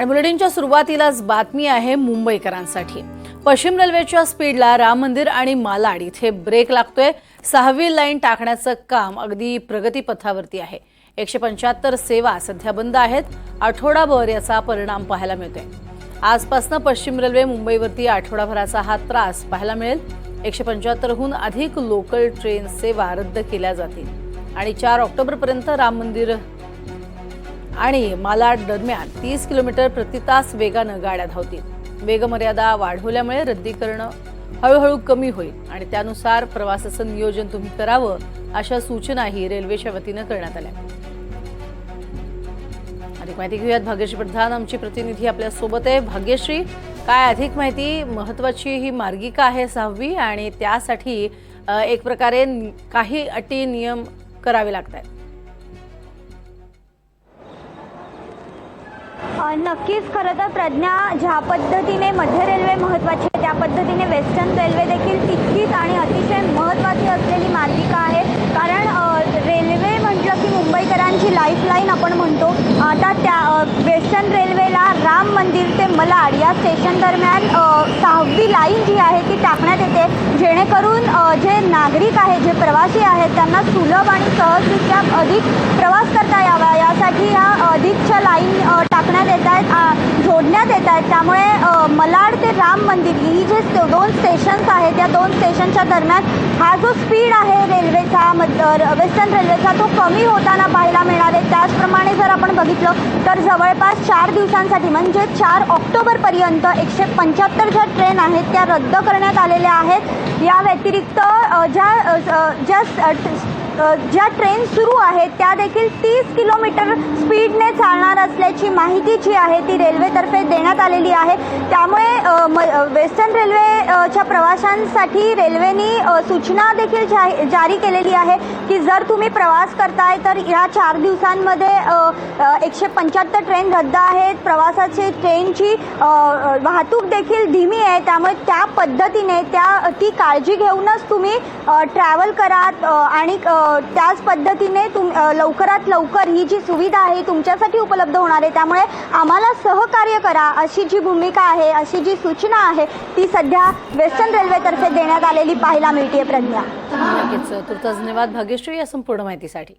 आणि बुलेटिनच्या सुरुवातीलाच बातमी आहे मुंबईकरांसाठी. पश्चिम रेल्वेच्या स्पीडला राम मंदिर आणि मालाड इथे ब्रेक लागतोय. सहावी लाईन टाकण्याचं काम अगदी प्रगतीपथावरती आहे. एकशे पंच्याहत्तर सेवा सध्या बंद आहेत. आठवडाभर याचा परिणाम पाहायला मिळतोय. आजपासनं पश्चिम रेल्वे मुंबईवरती आठवडाभराचा हा त्रास पाहायला मिळेल. एकशे पंच्याहत्तरहून अधिक लोकल ट्रेन सेवा रद्द केल्या जातील. आणि चार ऑक्टोबरपर्यंत राम मंदिर आणि मालाड दरम्यान तीस किलोमीटर प्रति तास वेगानं गाड्या धावतील. वेगमर्यादा वाढवल्यामुळे रद्दीकरण हळूहळू कमी होईल आणि त्यानुसार प्रवासाचं नियोजन तुम्ही करावं अशा सूचनाही रेल्वेच्या वतीनं करण्यात आल्या. अधिक माहिती घेऊयात. भाग्यश्री प्रधान आमची प्रतिनिधी आपल्यासोबत आहे. भाग्यश्री काय अधिक माहिती? महत्वाची ही मार्गिका आहे सहावी आणि त्यासाठी एक प्रकारे काही अटी नियम करावे लागत आहेत नक्कीच खरं तर प्रज्ञा ज्या पद्धतीने मध्य रेल्वे महत्त्वाची आहे त्या पद्धतीने वेस्टर्न रेल्वे देखील तितकीच आणि अतिशय महत्त्वाची असलेली मार्गिका आहे. कारण रेल्वे म्हटलं की मुंबईकरांची लाईफलाईन आपण म्हणतो. आता त्या वेस्टर्न रेल्वेला राम मंदिर ते मलाड या स्टेशन दरम्यान सहावी लाईन जी आहे ती टाकण्यात येते. जेणेकरून जे नागरिक आहेत जे प्रवासी आहेत त्यांना सुलभ आणि सहजरित्या अधिक प्रवास करता यावा. यासाठी ह्या अधिकच्या लाईन करण्यात येत आहेत जोडण्यात येत आहेत. त्यामुळे मलाड ते राम मंदिर ही जे दोन स्टेशन्स आहेत त्या दोन स्टेशनच्या दरम्यान हा जो स्पीड आहे रेल्वेचा र- वेस्टर्न रेल्वेचा तो कमी होताना पाहायला मिळणार आहे त्याचप्रमाणे जर आपण बघितलं तर जवळपास चार दिवसांसाठी म्हणजे चार ऑक्टोबरपर्यंत एकशे पंच्याहत्तर ज्या ट्रेन आहेत त्या रद्द करण्यात आलेल्या आहेत. या व्यतिरिक्त ज्या ज्या ज्या ट्रेन सुरू आहेत त्या देखील तीस किलोमीटर स्पीडने चालणार असल्याची माहिती जी आहे ती रेल्वेतर्फे देण्यात आलेली आहे. त्यामुळे वेस्टर्न रेल्वेच्या प्रवाशांसाठी रेल्वेनी सूचना देखील जा- जारी केलेली आहे की जर तुम्ही प्रवास करताय तर या चार दिवसांमध्ये एकशे पंच्याहत्तर ट्रेन रद्द आहेत. प्रवासाची ट्रेनची वाहतूक देखील धीमी आहे. त्यामुळे त्या पद्धतीने त्या ती काळजी घेऊनच तुम्ही ट्रॅव्हल करा आणि त्याच पद्धतीने तुम लवकरात लवकर ही जी सुविधा आहे तुमच्यासाठी उपलब्ध होणार आहे. त्यामुळे आम्हाला सहकार्य करा अशी जी भूमिका आहे अशी जी जी सूचना आहे ती सध्या वेस्टर्न रेल्वेतर्फे देण्यात आलेली पाहायला मिळते प्रज्ञा. नक्कीच तुर्तास धन्यवाद. भाग्यश्री या संपूर्ण माहितीसाठी.